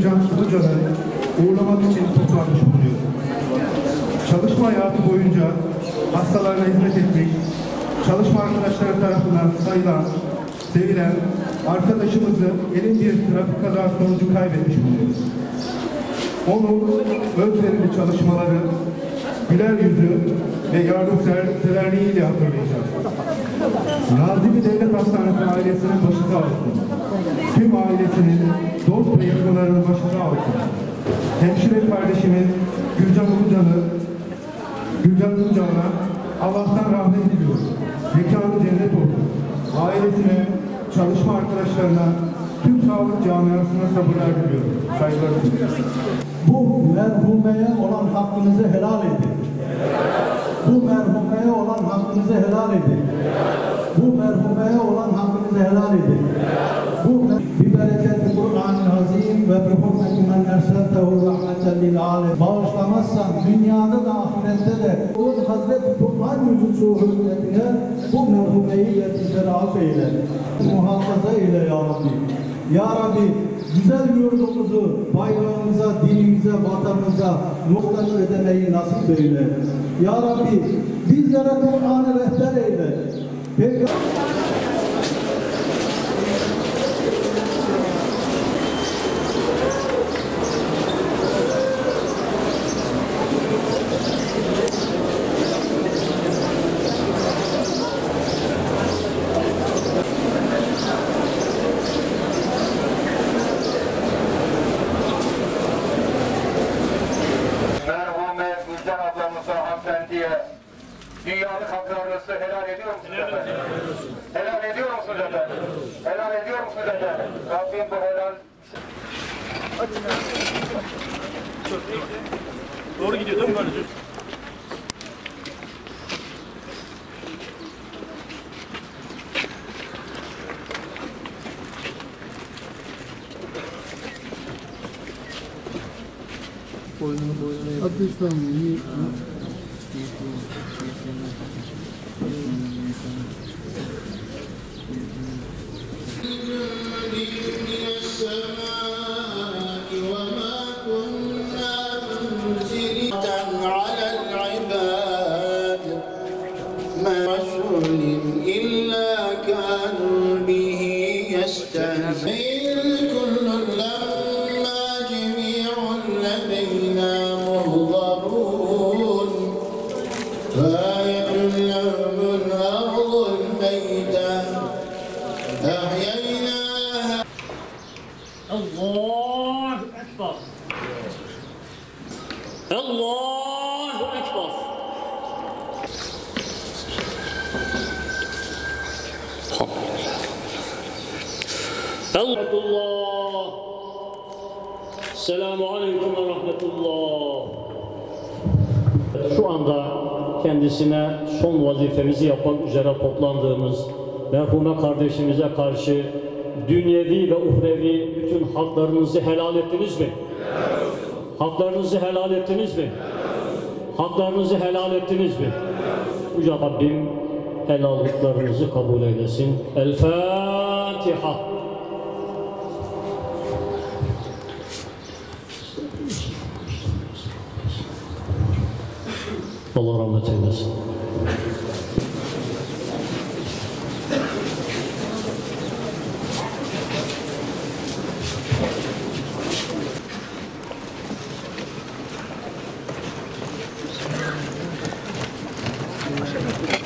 Can Hocaları uğurlamak için toplanmış bulunuyor. Çalışma hayatı boyunca hastalarına hizmet etmiş, çalışma arkadaşları tarafından sayılan, sevilen arkadaşımızı elin bir trafik kazası sonucu kaybetmiş bulunuyoruz. Onun özverili çalışmaları, güler yüzü ve yardımseverliğiyle hatırlayacağız. Nazilli Devlet Hastanesi ailesinin başı sağ olsun. Tüm ailesinin, dost ve yakınlarının başı sağ olsun. Hemşire kardeşimiz Gülcan Ulucan'ı, Gülcan Ulucan'a Allah'tan rahmet diliyoruz. Mekanı cennet olsun. Ailesine, çalışma arkadaşlarına, tüm sağlık camiasına sabırlar diliyorum. Saygılar sunuyorum. Bu merhumeye olan hakkınızı helal edin. Bu merhumeye olan hakkınızı helal edin. Bu merhumeye olan hakkınızı helal edin. Bu bir bereketi Kur'an-ı Azim ve bi hurmeti men erseltehu rahmeten lil alem. Bağışlamazsan dünyada da ahirette de o Hazreti Kur'an yüzü hürmetine bu merhumeyi yetişleri affeyle. Muhafaza eyle ya Rabbi. Ya Rabbi güzel yurdumuzu, bayrağımıza, dinimize, vatanımıza noktanı ödemeyi nasip eyle. Ya Rabbi bizlere Kur'an'ı rehber eyle. Peygamber merhume Gülcan ablamıza hanımefendiye dünyalık haklarınızı helal ediyor musunuz efendim? Helal ediyor musunuz efendim? Helal ediyor musunuz efendim? Rabbim bu helal... Doğru gidiyor değil mi kardeşim? Boynunu boynunu. Hatta İstanbul'u رسول إلا كانوا به يستهزئون. Allahu Ekber. Rahmetullah. Selamun Aleyküm ve Rahmetullah. Şu anda kendisine son vazifemizi yapmak üzere toplandığımız merhume kardeşimize karşı dünyevi ve uhrevi bütün haklarınızı helal ettiniz mi? Haklarınızı helal ettiniz mi? Haklarınızı helal ettiniz mi? Yüce Rabbim helallıklarınızı kabul eylesin. El Fatiha. Allah rahmet eylesin.